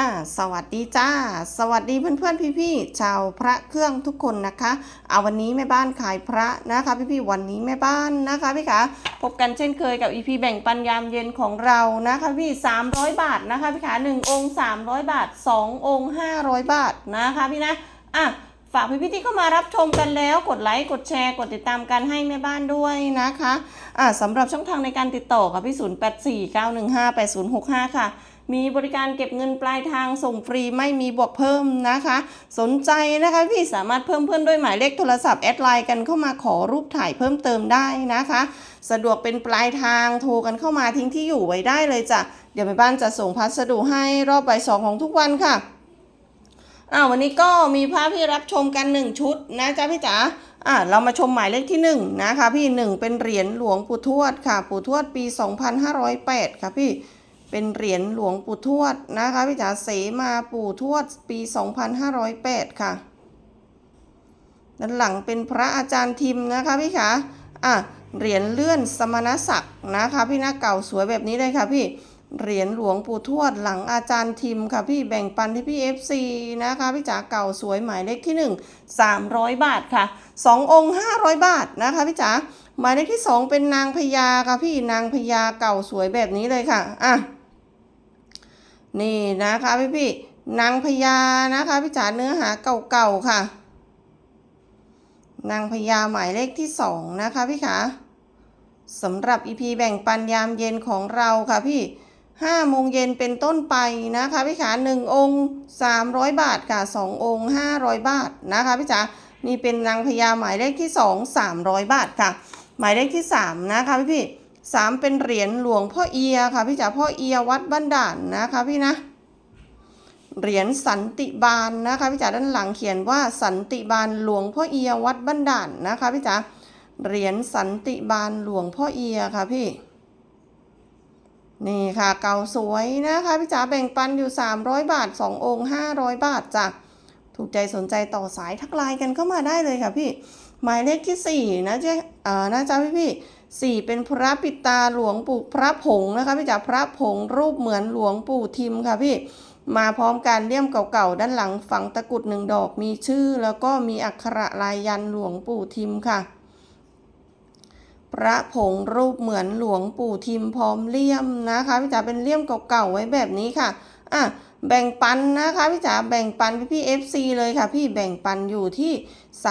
อ่าสวัสดีจ้า สวัสดีเพื่อนๆพี่ๆชาวพระเครื่องทุกคนนะคะเอาวันนี้แม่บ้านขายพระนะคะ พี่ๆวันนี้แม่บ้านนะคะพี่คะพบกันเช่นเคยกับ EP แบ่งปันยามเย็นของเรานะคะพี่300 บาทนะคะพี่คะ1องค์300 บาท 2 องค์ 500 บาทนะคะพี่นะอะฝากพี่ๆที่เข้ามารับชมกันแล้วกดไลค์กดแชร์ กดติดตามกันให้แม่บ้านด้วยนะคะอะสำหรับช่องทางในการติดต่อค่ะพี่ 0849158065 ค่ะ มีบริการเก็บเงินปลายทางส่งฟรีไม่มีบวกเพิ่มนะคะ สนใจนะคะพี่สามารถเพิ่มเพื่อนด้วยหมายเลขโทรศัพท์แอดไลน์กันเข้ามาขอรูปถ่ายเพิ่มเติมได้นะคะ สะดวกเป็นปลายทางโทรกันเข้ามาทิ้งที่อยู่ไว้ได้เลยจ้ะเดี๋ยวแม่บ้านจะส่งพัสดุให้รอบบ่ายสองของทุกวันค่ะอ่าวันนี้ก็มีภาพที่รับชมกัน 1 ชุดนะจ๊ะพี่จ๋าอ่าเรามาชมหมายเลขที่ 1 นะคะ พี่ 1 เป็นเหรียญหลวงปู่ทวดค่ะ ปู่ทวดปี 2508 ค่ะพี่ เป็นเหรียญหลวงปู่ทวดนะคะพี่จ๋าเสมาปู่ทวดปี 2508 ค่ะ ด้านหลังเป็นพระอาจารย์ทิมนะคะพี่คะอะเหรียญเลื่อนสมณศักดิ์นะคะพี่หน้าเก่าสวยแบบนี้เลยค่ะพี่เหรียญหลวงปู่ทวดหลังอาจารย์ทิมค่ะพี่แบ่งปันที่พี่ FC นะคะพี่จ๋าเก่าสวยหมายเลขที่ 1 300 บาทค่ะ 2 องค์ 500 บาทนะคะพี่จ๋าหมายเลขที่ 2 เป็นนางพญาค่ะพี่นางพญาเก่าสวยแบบนี้เลยค่ะอะ นี่นะคะพี่พี่นางพญานะคะพี่จ๋าเนื้อหาเก่าๆค่ะ นางพญาหมายเลขที่สองนะคะพี่ขาสำหรับ EP แบ่งปันยามเย็นของเราค่ะพี่ห้าโมงเย็นเป็นต้นไปนะคะพี่ขาหนึ่งองค์สามร้อยบาทค่ะสององค์ห้าร้อยบาทนะคะพี่จ๋านี่เป็นนางพญาหมายเลขที่สองสามร้อยบาทค่ะ หมายเลขที่สามนะคะพี่พี่ สามเป็นเหรียญหลวงพ่อเอียค่ะพี่จ๋าพ่อเอียวัดบ้านด่านนะคะพี่นะ เหรียญสันติบาลนะคะพี่จ๋าด้านหลังเขียนว่าสันติบาลหลวงพ่อเอียวัดบ้านด่านนะคะพี่จ๋าเหรียญสันติบาลหลวงพ่อเอียค่ะพี่ นี่ค่ะเก่าสวยนะคะพี่จ๋าแบ่งปันอยู่ 300 บาท 2 องค์ 500 บาทจ้ะถูกใจสนใจต่อสายทักไลน์กันเข้ามาได้เลยค่ะพี่ หมายเลขที่ 4 นะเจ๊อ่านะจ๊ะพี่พี่ สี่เป็นพระปิตาหลวงปู่พระผงนะคะพี่จ๋าพระผงรูปเหมือนหลวงปู่ทิมค่ะพี่มาพร้อมการเลี่ยมเก่าๆ ด้านหลังฝังตะกุดหนึ่งดอกมีชื่อ แล้วก็มีอักขระลายยันหลวงปู่ทิมค่ะ พระผงรูปเหมือนหลวงปู่ทิมพร้อมเลี่ยมนะคะพี่จ๋าเป็นเลี่ยมเก่าๆไว้แบบนี้ค่ะอะแบ่งปันนะคะพี่จ๋าแบ่งปันพี่พี่เอฟซีเลยค่ะ พี่แบ่งปันอยู่ที่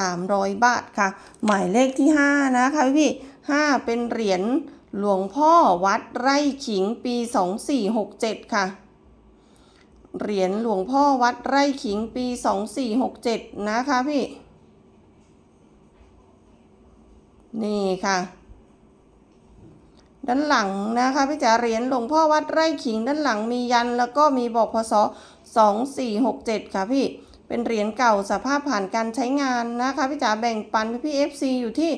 300 บาทค่ะ หมายเลขที่ 5 นะคะพี่พี่ 5 เป็นเหรียญหลวงพ่อวัดไร่ขิงปี 2467 ค่ะ เหรียญหลวงพ่อวัดไร่ขิงปี 2467 นะคะพี่ นี่ค่ะ ด้านหลังนะคะพี่จ๋าเหรียญหลวงพ่อวัดไร่ขิงด้านหลังมียันแล้วก็มีบอกพศ2467 ค่ะพี่เป็นเหรียญเก่าสภาพผ่านการใช้งานนะคะพี่จ๋าแบ่งปันพี่พี่ FC อยู่ที่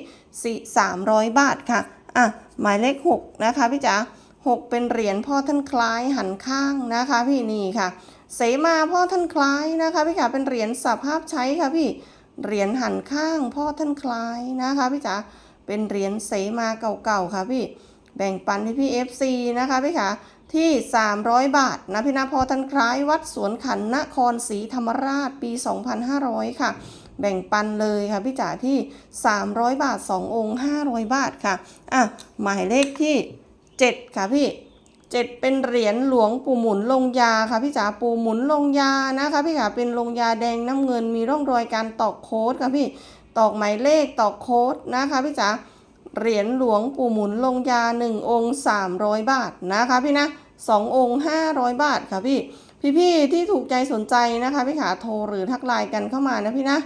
300 บาทค่ะ อะ หมายเลข 6 นะคะพี่จ๋า6 เป็นเหรียญพ่อท่านคล้ายหันข้างนะคะพี่นี่ค่ะ เสมาพ่อท่านคล้ายนะคะพี่ค่ะเป็นเหรียญสภาพใช้ค่ะพี่เหรียญหันข้างพ่อท่านคล้ายนะคะพี่จ๋าเป็นเหรียญเสมาเก่าๆค่ะพี่แบ่งปันพี่พี่ FC นะคะพี่ค่ะที่ 300 บาทนะพี่นาพอท่านคล้ายวัดสวนขันนครศรีธรรมราชปี 2500 ค่ะ แบ่งปันเลยค่ะพี่จ๋าที่ 300 บาท 2 องค์ 500 บาทค่ะอะหมายเลขที่ 7 ค่ะพี่เจ็ดเป็นเหรียญหลวงปู่หมุนลงยาค่ะพี่จ๋าปู่หมุนลงยานะคะพี่ค่ะเป็นลงยาแดงน้ำเงินมีร่องรอยการตอกโค้ดค่ะพี่ตอกหมายเลขตอกโค้ดนะคะพี่จ๋าเหรียญหลวงปู่หมุนลงยา 1 องค์ 300 บาทนะคะพี่นะ2องค์ 500 บาทค่ะพี่พี่ๆที่ถูกใจสนใจนะคะพี่ขาโทรหรือทักไลน์กันเข้ามานะพี่นะ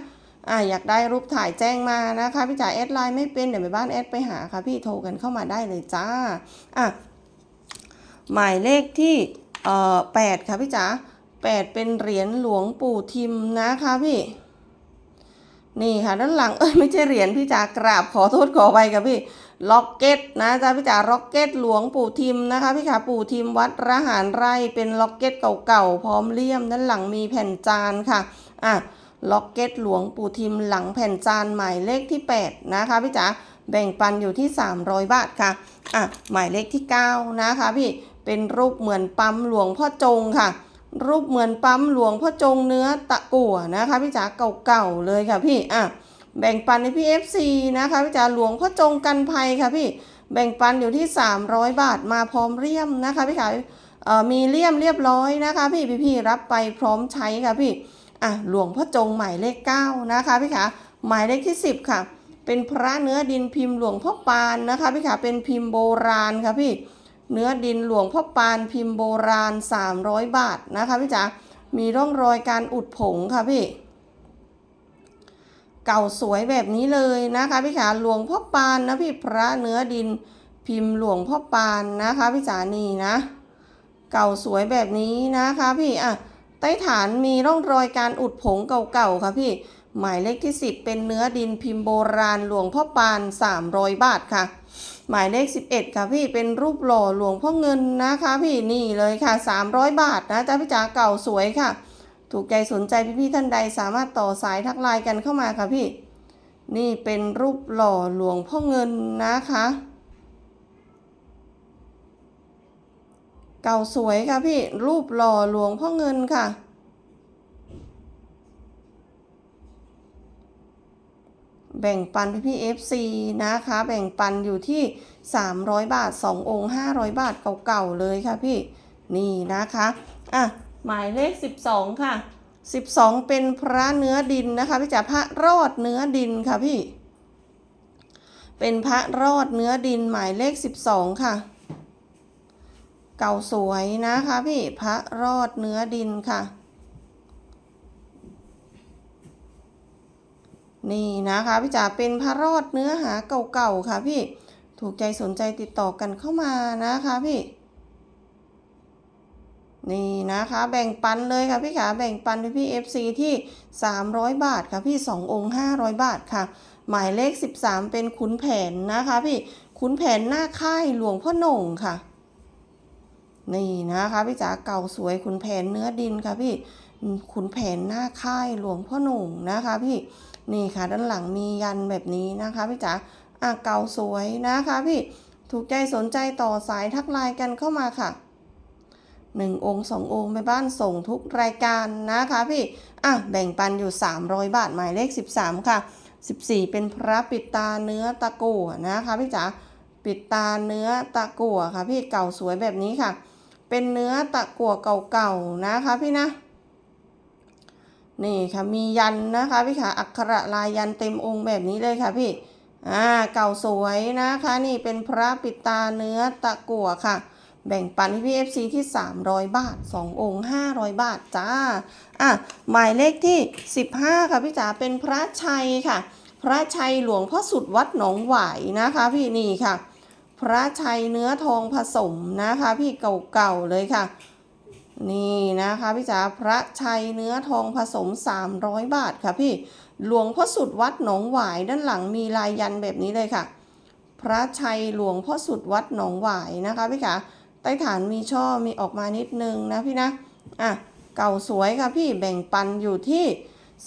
อ่าอยากได้รูปถ่ายแจ้งมานะคะพี่จ๋าแอดไลน์ไม่เป็นเดี๋ยวไปบ้านแอดไปหาค่ะพี่โทรกันเข้ามาได้เลยจ้าอะหมายเลขที่เอ่อแปดค่ะพี่จ๋าแปดเป็นเหรียญหลวงปู่ทิมนะคะพี่ นี่ค่ะด้านหลังเอ้ยไม่ใช่เหรียญพี่จ๋ากราบขอโทษขอไปค่ะพี่ล็อกเก็ตนะจ๊ะพี่จ๋าล็อกเก็ตหลวงปู่ทิมนะคะพี่ขาปู่ทิมวัดระหารไร่เป็นล็อกเก็ตเก่าๆพร้อมเลี่ยมด้านหลังมีแผ่นจานค่ะอะ ล็อกเก็ตหลวงปู่ทิมหลังแผ่นจานหมายเลขที่ 8 นะคะพี่จ๋าแบ่งปันอยู่ที่ 300 บาทค่ะอะหมายเลขที่ 9 นะคะพี่เป็นรูปเหมือนปั๊มหลวงพ่อจงค่ะ รูปเหมือนปั๊มหลวงพ่อจงเนื้อตะกั่วนะคะพี่จ๋าเก่าๆเลยค่ะพี่อะแบ่งปันในพี่ FC นะคะพี่จ๋าหลวงพ่อจงกันภัยค่ะพี่แบ่งปันอยู่ที่ 300 บาทมาพร้อมเลี่ยมนะคะพี่ขาเอ่อมีเลี่ยมเรียบร้อยนะคะ พี่พี่พี่รับไปพร้อมใช้ค่ะพี่ อะหลวงพ่อจงหมายเลข 9 นะคะพี่ขาหมายเลขที่ 10 ค่ะ เป็นพระเนื้อดินพิมพ์หลวงพ่อปานนะคะพี่ขาเป็นพิมพ์โบราณค่ะพี่เนื้อดินหลวงพ่อปานพิมพ์โบราณ 300 บาทนะคะพี่จ๋ามีร่องรอยการอุดผงค่ะพี่ เก่าสวยแบบนี้เลยนะคะพี่ขาหลวงพ่อปานนะพี่พระเนื้อดินพิมพ์หลวงพ่อปานนะคะพี่จ๋านี่นะ เก่าสวยแบบนี้นะคะพี่อะ ใต้ฐานมีร่องรอยการอุดผงเก่าๆค่ะพี่ หมายเลขที่ 10 เป็นเนื้อดินพิมพ์โบราณหลวงพ่อปาน 300 บาทค่ะ หมายเลข 11 ค่ะพี่เป็นรูปหล่อหลวงพ่อเงินนะคะ พี่นี่เลยค่ะ 300 บาทนะจ๊ะพี่จ๋าเก่าสวยค่ะ ถูกใจสนใจพี่ๆท่านใดสามารถต่อสายทักไลน์กันเข้ามาค่ะพี่ นี่เป็นรูปหล่อหลวงพ่อเงินนะคะ เก่าสวยค่ะพี่ รูปหล่อหลวงพ่อเงินค่ะ แบ่งปันพี่พี่ FC นะคะ แบ่งปันอยู่ที่ 300 บาท 2 องค์ 500 บาทเก่าๆเลยค่ะพี่ นี่นะคะ อะ หมายเลข 12 ค่ะ 12 เป็นพระเนื้อดินนะคะพี่จ๋าพระรอดเนื้อดินค่ะพี่ เป็นพระรอดเนื้อดินหมายเลข 12 ค่ะ เก่าสวยนะคะพี่พระรอดเนื้อดินค่ะ นี่นะคะพี่จ๋าเป็นพระรอดเนื้อหาเก่าๆค่ะพี่ถูกใจสนใจติดต่อกันเข้ามานะคะพี่นี่นะคะแบ่งปันเลยค่ะพี่ขาแบ่งปันพี่พี่ FC ที่ 300 บาทค่ะพี่ 2 องค์ 500 บาทค่ะ หมายเลข 13 เป็นขุนแผนนะคะพี่ขุนแผนหน้าค่ายหลวงพ่อหน่งค่ะ นี่นะคะพี่จ๋าเก่าสวยขุนแผนเนื้อดินค่ะพี่ขุนแผนหน้าค่ายหลวงพ่อหนุ่งนะคะพี่นี่ค่ะด้านหลังมียันแบบนี้นะคะพี่จ๋าอะเก่าสวยนะคะพี่ถูกใจสนใจต่อสายทักไลน์กันเข้ามาค่ะหนึ่งองค์สององค์ไปบ้านส่งทุกรายการนะคะพี่อะแบ่งปันอยู่ 300 บาทหมายเลข 13 ค่ะ 14 เป็นพระปิดตาเนื้อตะกั่วนะคะพี่จ๋าปิดตาเนื้อตะกั่วค่ะพี่เก่าสวยแบบนี้ค่ะ เป็นเนื้อตะกั่วเก่าๆนะคะพี่นะ นี่ค่ะมียันนะคะพี่ขาอักขระลายยันเต็มองค์แบบนี้เลยค่ะพี่ อ่าเก่าสวยนะคะ นี่เป็นพระปิตาเนื้อตะกั่วค่ะแบ่งปันพี่เอฟซีที่ 300 บาท 2 องค์ 500 บาทจ้า อะ หมายเลขที่ 15 ค่ะพี่จ๋าเป็นพระชัยค่ะ พระชัยหลวงพ่อสุดวัดหนองหวายนะคะพี่นี่ค่ะ พระชัยเนื้อทองผสมนะคะ พี่เก่าๆเลยค่ะ นี่นะคะพี่จ๋าพระชัยเนื้อทองผสม 300 บาทค่ะพี่หลวงพ่อสุดวัดหนองหวายด้านหลังมีลายยันแบบนี้เลยค่ะ พระชัยหลวงพ่อสุดวัดหนองหวายนะคะพี่ขาใต้ฐานมีช่อมีออกมานิดนึงนะพี่นะอะเก่าสวยค่ะพี่แบ่งปันอยู่ที่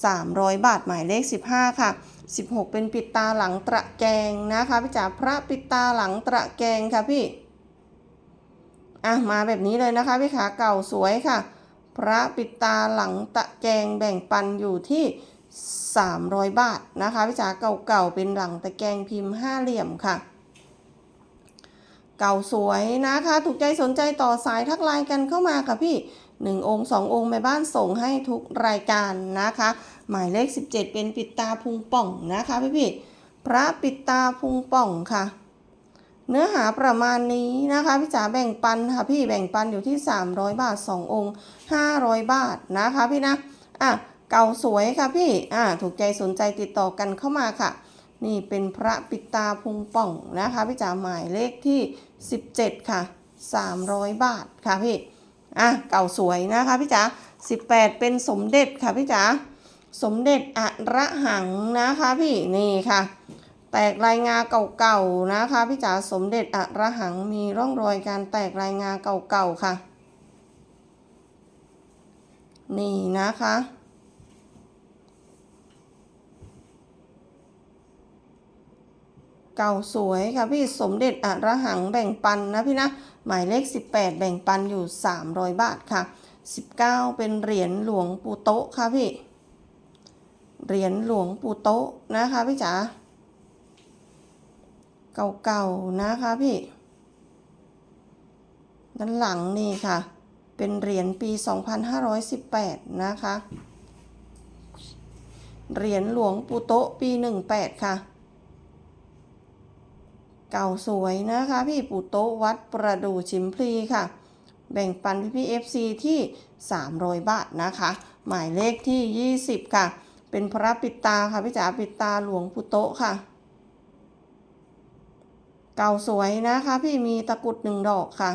300 บาทหมายเลข 15 ค่ะ 16 เป็นปิดตาหลังตระแกงนะคะพี่จ๋าพระปิดตาหลังตระแกงค่ะพี่อะมาแบบนี้เลยนะคะพี่ขาเก่าสวยค่ะ พระปิดตาหลังตะแกงแบ่งปันอยู่ที่ 300 บาทนะคะพี่จ๋าเก่าๆเป็นหลังตะแกงพิมพ์ห้าเหลี่ยมค่ะเก่าสวยนะคะ ถูกใจสนใจต่อสายทักไลน์กันเข้ามาค่ะพี่ หนึ่งองค์สององค์แม่บ้านส่งให้ทุกรายการนะคะ หมายเลข 17 เป็นปิดตาพุงป่องนะคะพี่พี่พระปิดตาพุงป่องค่ะ เนื้อหาประมาณนี้นะคะพี่จ๋าแบ่งปันค่ะพี่แบ่งปันอยู่ที่ 300 บาท 2 องค์ 500 บาทนะคะพี่นะอะเก่าสวยค่ะพี่อะถูกใจสนใจติดต่อกันเข้ามาค่ะ นี่เป็นพระปิดตาพุงป่องนะคะพี่จ๋าหมายเลขที่ 17 ค่ะ 300 บาทค่ะพี่ อะเก่าสวยนะคะพี่จ๋า18 เป็นสมเด็จค่ะพี่จ๋าสมเด็จอะระหังนะคะพี่นี่ค่ะ แตกรายงาเก่าๆนะคะพี่จ๋าสมเด็จอะระหังมีร่องรอยการแตกรายงาเก่าๆค่ะ นี่นะคะ เก่าสวยค่ะพี่สมเด็จอะระหังแบ่งปันนะพี่นะหมายเลข 18 แบ่งปันอยู่ 300 บาทค่ะ 19 เป็นเหรียญหลวงปู่โต๊ะค่ะพี่ เหรียญหลวงปู่โต๊ะนะคะพี่จ๋าเก่าๆนะคะพี่ ด้านหลังนี่ค่ะ เป็นเหรียญปี 2518 นะคะ เหรียญหลวงปู่โต๊ะปี 18 ค่ะ เก่าสวยนะคะ พี่ปู่โต๊ะวัดประดู่ชิมพลีค่ะ แบ่งปันพี่พี่เอฟซีที่ 300 บาทนะคะ หมายเลขที่ 20 ค่ะ เป็นพระปิดตาค่ะพี่จ๋าปิดตาหลวงปู่โต๊ะค่ะ เก่าสวยนะคะ พี่มีตะกรุดหนึ่งดอกค่ะ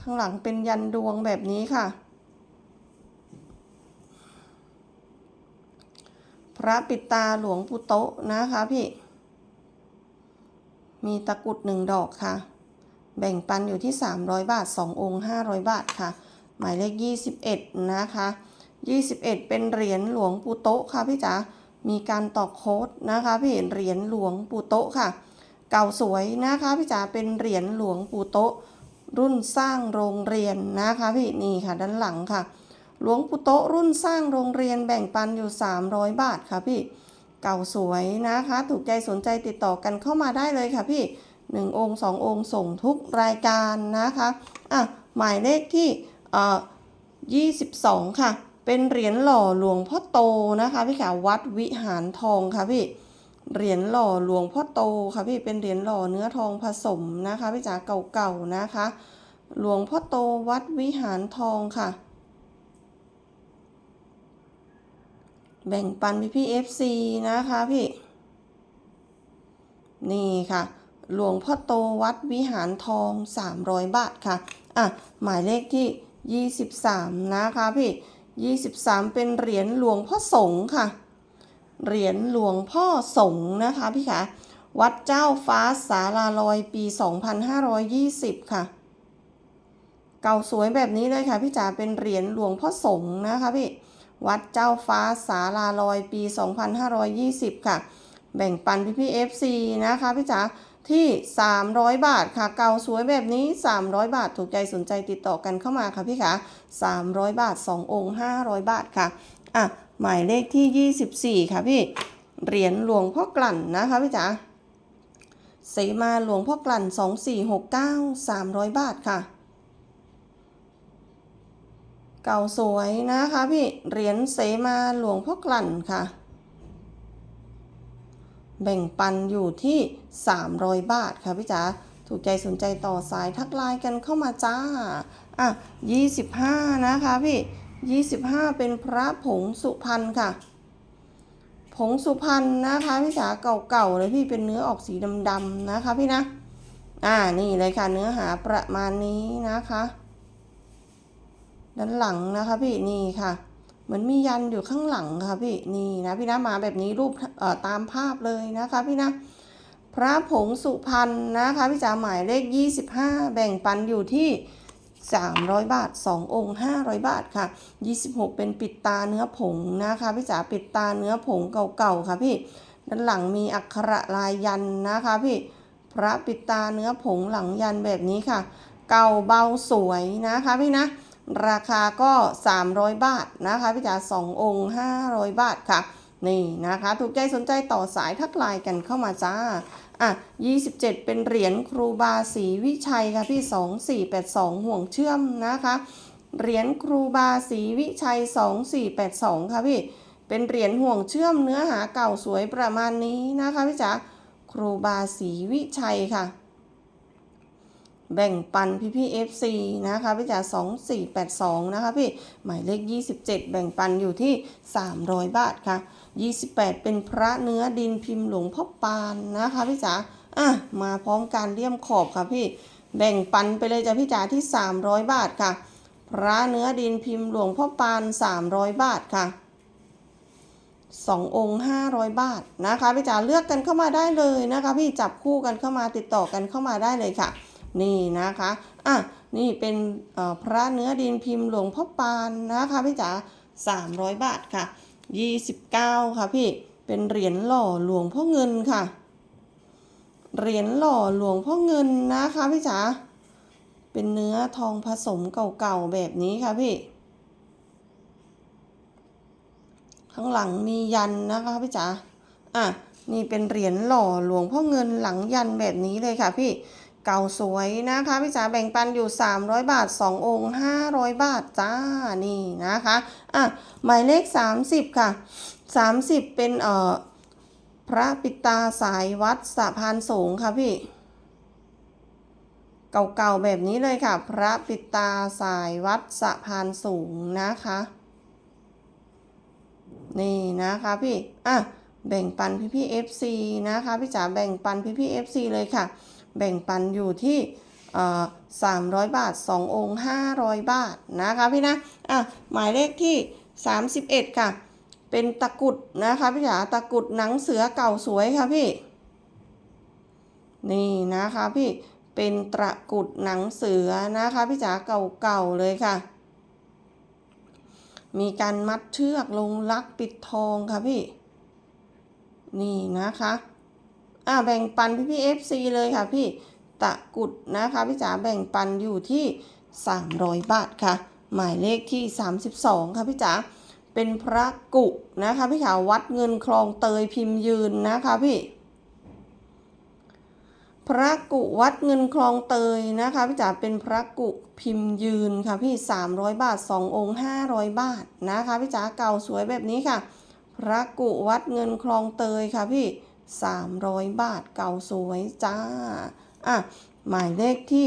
ข้างหลังเป็นยันดวงแบบนี้ค่ะ พระปิดตาหลวงปู่โต๊ะนะคะพี่ มีตะกรุดหนึ่งดอกค่ะ แบ่งปันอยู่ที่ 300 บาท 2 องค์ 500 บาทค่ะ หมายเลข 21 นะคะ 21 เป็นเหรียญหลวงปู่โต๊ะค่ะพี่จ๋า มีการตอกโค้ดนะคะพี่เหรียญหลวงปู่โต๊ะค่ะ เก่าสวยนะคะพี่จ๋า เป็นเหรียญหลวงปู่โต๊ะรุ่นสร้างโรงเรียนนะคะพี่นี่ค่ะด้านหลังค่ะ หลวงปู่โตรุ่นสร้างโรงเรียนแบ่งปันอยู่ 300 บาทค่ะพี่ เก่าสวยนะคะ ถูกใจสนใจติดต่อกันเข้ามาได้เลยค่ะพี่ 1 องค์ 2 องค์ส่งทุกรายการนะคะอะหมายเลขที่เอ่อ22 ค่ะ เป็นเหรียญหล่อหลวงพ่อโตนะคะพี่ขาวัดวิหารทองค่ะพี่เหรียญหล่อหลวงพ่อโตค่ะพี่เป็นเหรียญหล่อเนื้อทองผสมนะคะพี่จ๋าเก่าๆนะคะ หลวงพ่อโตวัดวิหารทองค่ะ แบ่งปันพี่พี่เอฟซีนะคะพี่ นี่ค่ะ หลวงพ่อโตวัดวิหารทอง 300 บาทค่ะ อะ หมายเลขที่ 23 นะคะพี่ 23 เป็นเหรียญหลวงพ่อสงค่ะ เหรียญหลวงพ่อสงนะคะพี่คะวัดเจ้าฟ้าสาลาลอยปี 2520 ค่ะ เก่าสวยแบบนี้เลยค่ะพี่จ๋าเป็นเหรียญหลวงพ่อสงนะคะพี่ วัดเจ้าฟ้าสาลาลอยปี 2520 ค่ะ แบ่งปันพี่พี่ FC นะคะพี่จ๋าที่ 300 บาทค่ะ เก่าสวยแบบนี้ 300 บาท ถูกใจสนใจติดต่อกันเข้ามาค่ะพี่คะ300 บาท 2 องค์ 500 บาทค่ะ อะ หมายเลขที่ 24 ค่ะพี่ เหรียญหลวงพ่อกลั่นนะคะพี่จ๋าเสมาหลวงพ่อกลั่น 2469 300 บาทค่ะ เก่าสวยนะคะพี่ เหรียญเสมาหลวงพ่อกลั่นค่ะ แบ่งปันอยู่ที่ 300 บาทค่ะพี่จ๋าถูกใจสนใจต่อสายทักไลน์กันเข้ามาจ้า อะ 25 นะคะพี่ 25 เป็นพระผงสุพรรณค่ะ ผงสุพรรณนะคะพี่จ๋าเก่าๆเลยพี่เป็นเนื้อออกสีดำๆนะคะพี่นะ อ่านี่เลยค่ะเนื้อหาประมาณนี้นะคะ ด้านหลังนะคะพี่นี่ค่ะ เหมือนมียันอยู่ข้างหลังค่ะพี่นี่นะพี่นะมาแบบนี้รูปตามภาพเลยนะคะพี่นะพระผงสุพรรณนะคะพี่จ๋าหมายเลข 25 แบ่งปันอยู่ที่ 300 บาท 2 องค์ 500 บาทค่ะ 26 เป็นปิดตาเนื้อผงนะคะพี่จ๋าปิดตาเนื้อผงเก่าๆค่ะพี่ด้านหลังมีอักขระลายยันนะคะพี่พระปิดตาเนื้อผงหลังยันแบบนี้ค่ะ เก่าเบาสวยนะคะพี่นะ ราคาก็ 300 บาทนะคะพี่จ๋า2องค์ 500 บาทค่ะ นี่นะคะ ถูกใจสนใจต่อสายทักไลน์กันเข้ามาจ้าอะ 27 เป็นเหรียญครูบาศรีวิชัยค่ะพี่ 2482 ห่วงเชื่อมนะคะ เหรียญครูบาศรีวิชัย 2482 ค่ะพี่ เป็นเหรียญห่วงเชื่อมเนื้อหาเก่าสวยประมาณนี้นะคะพี่จ๋าครูบาศรีวิชัยค่ะ แบ่งปันพี่พี่ FC นะคะพี่จ๋า2482นะคะพี่หมายเลข27แบ่งปันอยู่ที่300บาทค่ะ28เป็นพระเนื้อดินพิมพ์หลวงพ่อปานนะคะพี่จ๋าอะมาพร้อมการเลี่ยมขอบค่ะพี่แบ่งปันไปเลยจ้ะพี่จ๋าที่300บาทค่ะ พระเนื้อดินพิมพ์หลวงพ่อปาน300บาทค่ะสององค์500บาทนะคะพี่จ๋าเลือกกันเข้ามาได้เลยนะคะ พี่จับคู่กันเข้ามาติดต่อกันเข้ามาได้เลยค่ะ นี่นะคะอะนี่เป็นพระเนื้อดินพิมพ์หลวงพ่อปานนะคะพี่จ๋า300 บาทค่ะ 29 ค่ะพี่เป็นเหรียญหล่อหลวงพ่อเงินค่ะ เหรียญหล่อหลวงพ่อเงินนะคะพี่จ๋าเป็นเนื้อทองผสมเก่าๆแบบนี้ค่ะพี่ ข้างหลังมียันนะคะพี่จ๋าอะนี่เป็นเหรียญหล่อหลวงพ่อเงินหลังยันแบบนี้เลยค่ะพี่ เก่าสวยนะคะพี่จ๋าแบ่งปันอยู่ 300 บาท 2 องค์ 500 บาทจ้านี่นะคะอะหมายเลข 30 ค่ะ 30 เป็นเอ่อพระปิตาสายวัดสะพานสูงค่ะพี่ เก่าๆแบบนี้เลยค่ะ พระปิตาสายวัดสะพานสูงนะคะ นี่นะคะพี่อะแบ่งปันพี่พี่ FC นะคะพี่จ๋าแบ่งปันพี่พี่ FC เลยค่ะ แบ่งปันอยู่ที่เอ่อ300บาท 2 องค์500 บาทนะคะพี่นะอะหมายเลขที่ 31 ค่ะ เป็นตะกุดนะคะพี่จ๋าตะกุดหนังเสือเก่าสวยค่ะพี่ นี่นะคะพี่เป็นตะกุดหนังเสือนะคะพี่จ๋าเก่าๆเลยค่ะ มีการมัดเชือกลงลักปิดทองค่ะพี่ นี่นะคะ อ่าแบ่งปันพี่พี่ FC เลยค่ะพี่ตะกุดนะคะพี่จ๋าแบ่งปันอยู่ที่ 300 บาทค่ะ หมายเลขที่ 32 ค่ะพี่จ๋าเป็นพระกุนะคะพี่ขาวัดเงินคลองเตยพิมพ์ยืนนะคะพี่พระกุวัดเงินคลองเตยนะคะพี่จ๋าเป็นพระกุพิมพ์ยืนค่ะพี่ 300 บาท 2 องค์ 500 บาทนะคะพี่จ๋าเก่าสวยแบบนี้ค่ะ พระกุวัดเงินคลองเตยค่ะพี่ 300 บาทเก่าสวยจ้า อะ หมายเลขที่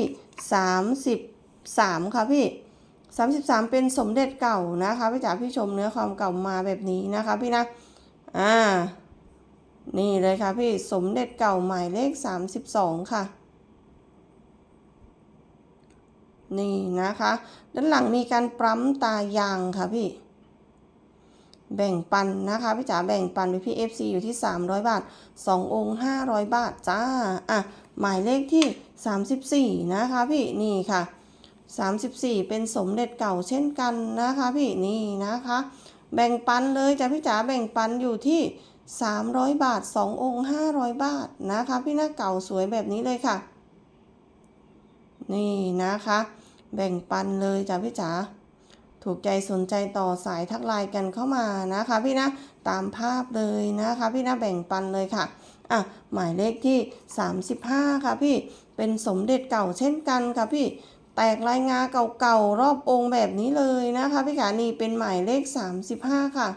33 ค่ะพี่ 33 เป็นสมเด็จเก่านะคะพี่จ๋าพี่ชมเนื้อความเก่ามาแบบนี้นะคะพี่นะ อ่า นี่เลยค่ะพี่สมเด็จเก่าหมายเลข 32 ค่ะนี่นะคะ ด้านหลังมีการปั๊มตายางค่ะพี่ แบ่งปันนะคะพี่จ๋าแบ่งปันไปพี่ FC อยู่ที่ 300 บาท 2 องค์ 500 บาทจ้าอะหมายเลขที่ 34 นะคะพี่นี่ค่ะ 34 เป็นสมเด็จเก่าเช่นกันนะคะพี่นี่นะคะ แบ่งปันเลยจ้ะพี่จ๋าแบ่งปันอยู่ที่ 300 บาท 2 องค์ 500 บาทนะคะ พี่หน้าเก่าสวยแบบนี้เลยค่ะ นี่นะคะ แบ่งปันเลยจ้ะพี่จ๋า ถูกใจสนใจต่อสายทักไลน์กันเข้ามานะคะ พี่นะตามภาพเลยนะคะ พี่นะแบ่งปันเลยค่ะอะหมายเลขที่ 35 ค่ะพี่เป็นสมเด็จเก่าเช่นกันค่ะพี่แตกลายงาเก่าๆรอบองค์แบบนี้เลยนะคะพี่ขานี่เป็นหมายเลข 35 ค่ะ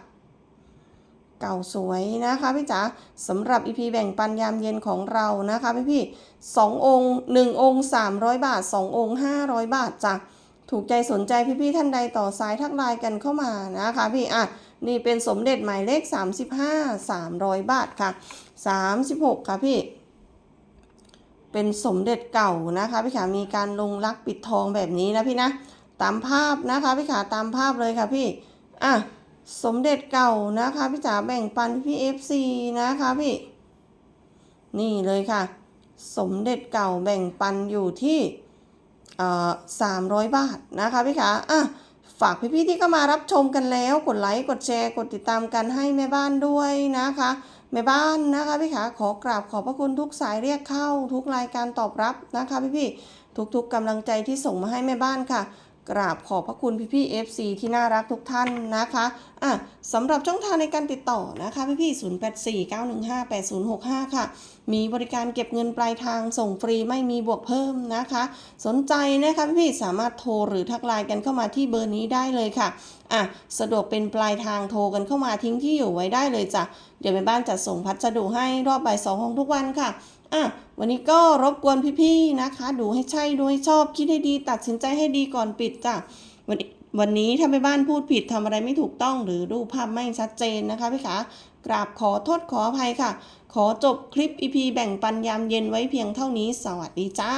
เก่าสวยนะคะพี่จ๋าสำหรับ EP แบ่งปันยามเย็นของเรานะคะพี่พี่สององค์หนึ่งองค์300 บาท 2 องค์ 500 บาทจ้ะ ถูกใจสนใจพี่ๆท่านใดต่อสายทักไลน์กันเข้ามานะคะพี่อะนี่เป็นสมเด็จหมายเลข 35 300 บาทค่ะ 36 ค่ะพี่ เป็นสมเด็จเก่านะคะพี่ขามีการลงลักปิดทองแบบนี้นะพี่นะ ตามภาพนะคะพี่ขาตามภาพเลยค่ะพี่ อะ สมเด็จเก่านะคะพี่จ๋าแบ่งปันพี่เอฟซีนะคะพี่ นี่เลยค่ะ สมเด็จเก่าแบ่งปันอยู่ที่ สามร้อยบาทนะคะพี่ขาอะฝากพี่ๆที่เข้ามารับชมกันแล้ว กดไลค์ กดแชร์ กดติดตามกันให้แม่บ้านด้วยนะคะ แม่บ้านนะคะพี่ขาขอกราบขอบพระคุณทุกสายเรียกเข้า ทุกรายการตอบรับนะคะพี่ๆทุกๆกำลังใจที่ส่งมาให้แม่บ้านค่ะ กราบขอบพระคุณพี่ๆ FC ที่น่ารักทุกท่านนะคะอะสำหรับช่องทางในการติดต่อนะคะพี่ๆ0849158065ค่ะ มีบริการเก็บเงินปลายทางส่งฟรีไม่มีบวกเพิ่มนะคะ สนใจนะคะพี่ๆสามารถโทรหรือทักไลน์กันเข้ามาที่เบอร์นี้ได้เลยค่ะอะสะดวกเป็นปลายทางโทรกันเข้ามาทิ้งที่อยู่ไว้ได้เลยจ้ะเดี๋ยวแม่บ้านจัดส่งพัสดุให้รอบบ่ายสองของทุกวันค่ะอะ วันนี้ก็รบกวนพี่ๆนะคะ ดูให้ใช่ดูให้ชอบคิดให้ดีตัดสินใจให้ดีก่อนปิดจ้ะวันนี้วันนี้ถ้าไปบ้านพูดผิดทำอะไรไม่ถูกต้องหรือรูปภาพไม่ชัดเจนนะคะพี่ขากราบขอโทษขออภัยค่ะ ขอจบคลิปอีพีแบ่งปันยามเย็นไว้เพียงเท่านี้ สวัสดีจ้า